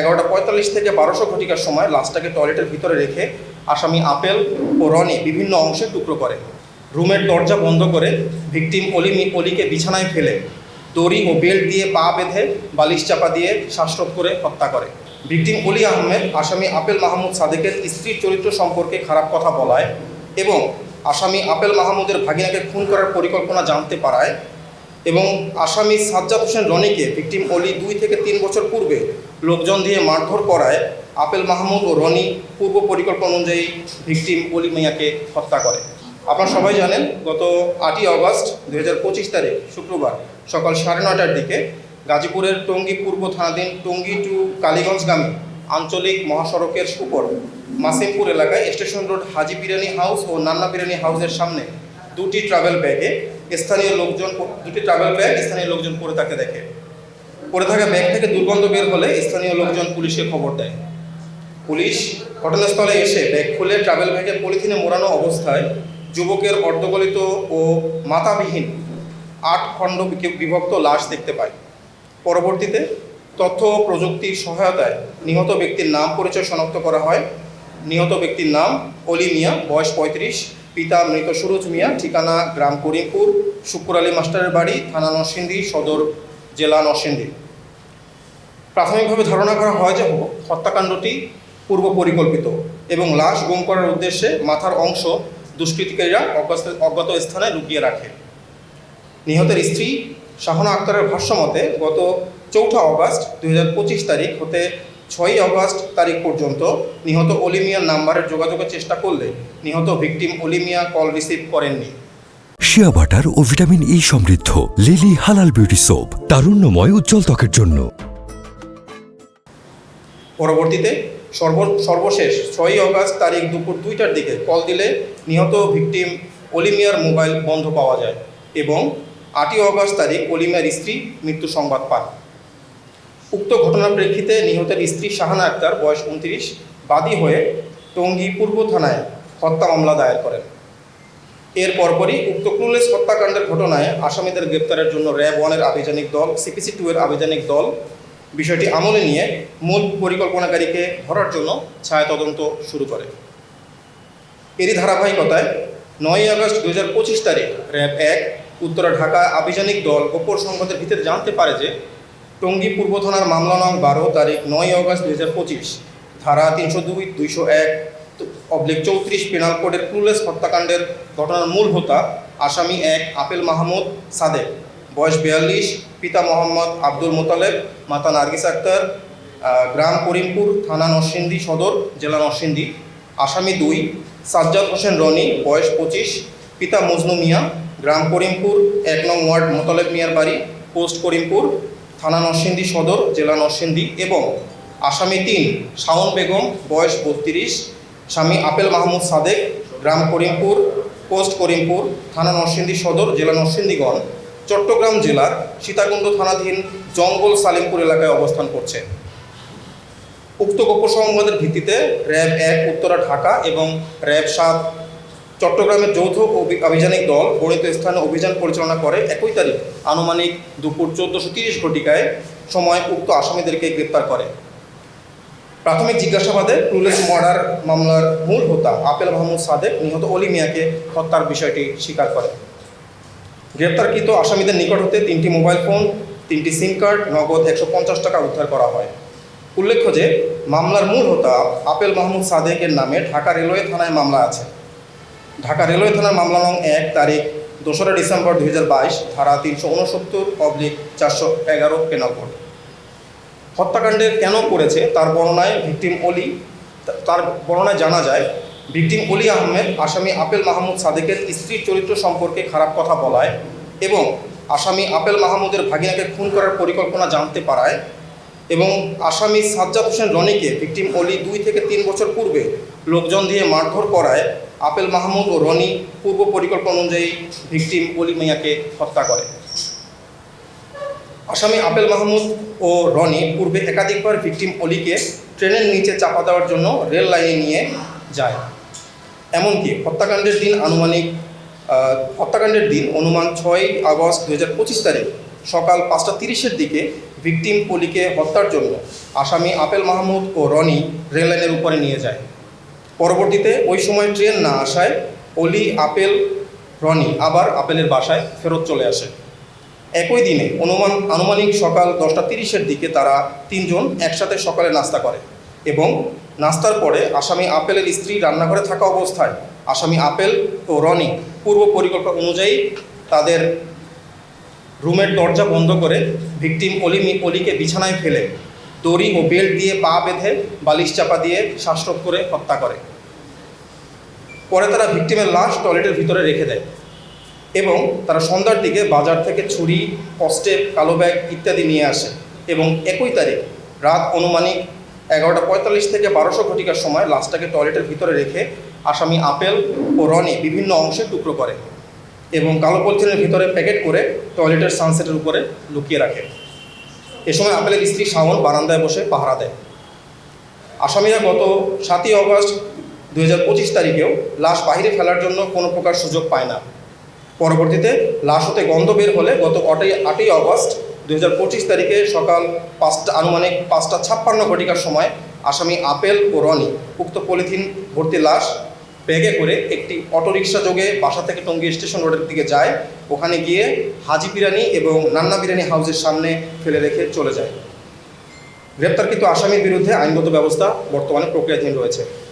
এগারোটা পঁয়তাল্লিশ থেকে বারোশো ঘটিকার সময় লাশটাকে টয়লেটের ভিতরে রেখে আসামি আপেল ও রনি বিভিন্ন অংশে টুকরো করে। রুমের দরজা বন্ধ করে ভিকটিম অলি অলিকে বিছানায় ফেলে দড়ি ও বেল্ট দিয়ে পা বেঁধে বালিশ চাপা দিয়ে শ্বাসরোধ করে হত্যা করে। ভিকটিম অলি আহমেদ, আসামি আপেল মাহমুদ সাদেকের স্ত্রীর চরিত্র সম্পর্কে খারাপ কথা বলায় এবং আসামি আপেল মাহমুদের ভাগিনাকে খুন করার পরিকল্পনা জানতে পারায় এবং আসামি সাজ্জাদ হোসেন রনিকে ভিকটিম অলি দুই থেকে তিন বছর পূর্বে লোকজন দিয়ে মারধর করায় আপেল মাহমুদ ও রনি পূর্ব পরিকল্পনা অনুযায়ী ভিকটিম অলি মিয়াকে হত্যা করে। আপনারা সবাই জানেন, গত আটই আগস্ট দু হাজার তারিখ, শুক্রবার সকাল সাড়ে নটার দিকে গাজীপুরের টঙ্গী পূর্ব থানাধীন টঙ্গী টু কালীগঞ্জগামী আঞ্চলিক মহাসড়কের উপর মাসিমপুর এলাকায় station road Haji biryani house ও নান্না বিরিয়ানি হাউসের সামনে দুটি ট্রাভেল ব্যাগে স্থানীয় লোকজন দুটি ট্রাভেল ব্যাগ স্থানীয় লোকজন পড়ে তাকে দেখে। পড়ে থাকা ব্যাগ থেকে দুর্গন্ধ বের হলে স্থানীয় লোকজন পুলিশকে খবর দেয়। পুলিশ ঘটনাস্থলে এসে ব্যাগ খুলে ট্রাভেল ব্যাগে পলিথিনে মোড়ানো অবস্থায় যুবকের অর্ধগলিত ও মাথাবিহীন আট খণ্ড বিভক্ত লাশ দেখতে পায়। পরবর্তীতে তথ্য প্রযুক্তির সহায়তায় নিহত ব্যক্তির নাম পরিচয় শনাক্ত করা হয়। নিহত ব্যক্তির নাম অলি মিয়া, বয়স পঁয়ত্রিশ, পিতা মৃত সুরজ মিয়া, ঠিকানা গ্রাম করিমপুর শুকুর আলী মাস্টারের বাড়ি, থানা নরসিংদী, সদর জেলা নরসিংদী। প্রাথমিকভাবে ধারণা করা হয় যে হত্যাকাণ্ডটি পূর্ব পরিকল্পিত এবং লাশ গুম করার উদ্দেশ্যে মাথার অংশ দুষ্কৃতিকারীরা অজ্ঞাত- স্থানে লুকিয়ে রাখে। নিহতের স্ত্রী শাহনা আক্তারের ভাষ্যমতে, গত চৌঠা অগস্ট দুই তারিখ হতে ছয়ই অগস্ট তারিখ পর্যন্ত নিহত অলিমিয়ার নাম্বারের যোগাযোগের চেষ্টা করলে নিহত ভিকটিম অলিমিয়া কল রিসিভ করেননি। শিয়া বাটার ও ভিটামিন ই সমৃদ্ধ। লিলি হালাল বিউটি সোপ, তারুণ্যময় উজ্জ্বল ত্বকের জন্য। পরবর্তীতে সর্ব সর্বশেষ ছয়ই অগস্ট তারিখ দুপুর দুইটার দিকে কল দিলে নিহত ভিকটিম অলিমিয়ার মোবাইল বন্ধ পাওয়া যায় এবং আটই অগস্ট তারিখ অলিমিয়ার স্ত্রী মৃত্যু সংবাদ পান। উক্ত ঘটনার প্রেক্ষিতে নিহতের স্ত্রী শাহানা আক্তার বয়স উনত্রিশ, বাদী হয়ে টঙ্গী পূর্ব থানায় হত্যা মামলা দায়ের করেন। এর পরপরই উক্ত ক্লুলেস হত্যাকাণ্ডের ঘটনায় আসামিদের গ্রেপ্তারের জন্য র্যাব ওয়ানের আভিযানিক দল, সিপিসি টু এর আভিযানিক দল বিষয়টি আমলে নিয়ে মূল পরিকল্পনাকারীকে ধরার জন্য ছায়া তদন্ত শুরু করে। এরই ধারাবাহিকতায় নয়ই আগস্ট দু হাজার পঁচিশ তারিখ র্যাব এক, উত্তরা ঢাকা আভিযানিক দল, গোপন সংবাদের ভিতরে জানতে পারে যে টঙ্গী পূর্ব থানার মামলা নং বারো, তারিখ নয় আগস্ট দুই হাজার পঁচিশ, ধারা তিনশো দুই, দুইশো এক অবলিক চৌত্রিশ পেনাল কোডের ক্লুলেস হত্যাকাণ্ডের ঘটনার মূল হোতা আসামি এক আপেল মাহমুদ সাদেক। বয়স বিয়াল্লিশ, পিতা মোহাম্মদ আব্দুল মোতালেব, মাতা নার্গিস আক্তার গ্রাম করিমপুর, থানা নরসিংদী সদর, জেলা নরসিংদী। আসামি দুই, সাজ্জাদ হোসেন রনি, বয়স পঁচিশ, পিতা মজনু মিয়া, গ্রাম করিমপুর, এক নং ওয়ার্ড মোতালেব মিয়ার বাড়ি, পোস্ট করিমপুর, থানা নরসিংদী সদর, জেলা নরসিংদী এবং আসামি তিন, শাওন বেগম, বয়স বত্রিশ স্বামী আপেল মাহমুদ সাদেক, গ্রাম করিমপুর, পোস্ট করিমপুর, থানা নরসিংদী সদর, জেলা নরসিংদীগঞ্জ চট্টগ্রাম জেলার সীতাকুণ্ড থানাধীন জঙ্গল সালিমপুর এলাকায় অবস্থান করছে। উক্ত গোপ্য সংবাদের ভিত্তিতে র্যাব এক, উত্তরা, ঢাকা এবং র্যাব সাত চট্টগ্রামের যৌথ আভিযানিক দল গণিত স্থানে অভিযান পরিচালনা করে একই তারিখ আনুমানিক দুপুর চোদ্দোশো তিরিশ ঘটিকায় সময় উক্ত আসামিদেরকে গ্রেপ্তার করে। প্রাথমিক জিজ্ঞাসাবাদে ক্লুলেস মার্ডার মামলার মূল হোতা আপেল মাহমুদ সাদেক নিহত অলি মিয়াকে হত্যার বিষয়টি স্বীকার করে গ্রেপ্তারকৃত আসামিদের নিকট হতে তিনটি মোবাইল ফোন, তিনটি সিম কার্ড, নগদ একশো পঞ্চাশ টাকা উদ্ধার করা হয়। উল্লেখ্য যে, মামলার মূল হোতা আপেল মাহমুদ সাদেকের নামে ঢাকা রেলওয়ে থানায় মামলা আছে। ঢাকা রেলওয়ে থানার মামলা নং এক, তারিখ দোসরা ডিসেম্বর দুই হাজার বাইশ, ধারা তিনশো উনসত্তর অবলিক চারশো এগারো, পেনাল কোড। হত্যাকাণ্ডে কেন করেছে? তার বর্ণনায় ভিকটিম অলি তার বর্ণনায় জানা যায়, ভিকটিম অলি আহমেদ আসামি আপেল মাহমুদ সাদেকের স্ত্রীর চরিত্র সম্পর্কে খারাপ কথা বলায় এবং আসামি আপেল মাহমুদের ভাগিনাকে খুন করার পরিকল্পনা জানতে পারায় এবং আসামি সাজ্জাদ হোসেন রনিকে ভিকটিম অলি দুই থেকে তিন বছর পূর্বে লোকজন দিয়ে মারধর করায়। আপেল মাহমুদ ও রনি পূর্ব পরিকল্পনা অনুযায়ী ভিকটিম অলি মিয়াকে হত্যা করে। আসামি আপেল মাহমুদ ও রনি পূর্বে একাধিকবার ভিকটিম অলিকে ট্রেনের নিচে চাপা দেওয়ার জন্য রেল লাইনে নিয়ে যায়। এমনকি হত্যাকাণ্ডের দিন আনুমানিক হত্যাকাণ্ডের দিন অনুমান ছয় আগস্ট দু হাজার পঁচিশ তারিখ সকাল পাঁচটা তিরিশের দিকে ভিকটিম পলিকে হত্যার জন্য আসামি আপেল মাহমুদ ও রনি রেললাইনের উপরে নিয়ে যায়। পরবর্তীতে ওই সময় ট্রেন না আসায় অলি, আপেল, রনি আবার আপেলের বাসায় ফেরত চলে আসে। একই দিনে অনুমান, আনুমানিক সকাল দশটা তিরিশের দিকে তারা তিনজন একসাথে সকালে নাস্তা করে এবং নাস্তার পরে আসামি আপেলের স্ত্রী রান্নাঘরে থাকা অবস্থায় আসামি আপেল ও রনি পূর্ব পরিকল্পনা অনুযায়ী তাদের রুমের দরজা বন্ধ করে ভিকটিম অলি অলিকে বিছানায় ফেলে দড়ি ও বেল্ট দিয়ে পা বেঁধে বালিশ চাপা দিয়ে শ্বাসরোধ করে হত্যা করে। পরে তারা ভিকটিমের লাশ টয়লেটের ভিতরে রেখে দেয়। এবং তারা সন্ধ্যার দিকে বাজার থেকে ছুরি কস্টেপ কালো ব্যাগ ইত্যাদি নিয়ে আসে এবং একই তারিখ রাত অনুমানিক এগারোটা পঁয়তাল্লিশ থেকে বারোশো ঘটিকার সময় লাশটাকে টয়লেটের ভিতরে রেখে আসামি আপেল ও রনি বিভিন্ন অংশে টুকরো করে এবং কালো পলিথিনের ভিতরে প্যাকেট করে টয়লেটের সানসেটের উপরে লুকিয়ে রাখে। এ সময় আপেলের স্ত্রী শাওন বারান্দায় বসে পাহারা দেয়। আসামিরা গত সাতই অগস্ট দু হাজার পঁচিশ তারিখেও লাশ বাহিরে ফেলার জন্য কোনো প্রকার সুযোগ পায় না। পরবর্তীতে লাশ হতে গন্ধ বের হলে গত আটই আটই অগস্ট দুই হাজার পঁচিশ তারিখে সকাল পাঁচটা আনুমানিক পাঁচটা ছাপ্পান্ন ঘটিকার সময় আসামি আপেল ও রনি উক্ত পলিথিন ভর্তি লাশ ব্যাগে করে একটি অটোরিকশা যোগে বাসা থেকে টঙ্গী স্টেশন রোডের দিকে যায়। ওখানে গিয়ে হাজি বিরিয়ানি এবং নান্না বিরিয়ানি হাউসের সামনে ফেলে রেখে চলে যায়। গ্রেপ্তারকৃত আসামির বিরুদ্ধে আইনগত ব্যবস্থা বর্তমানে প্রক্রিয়াধীন রয়েছে।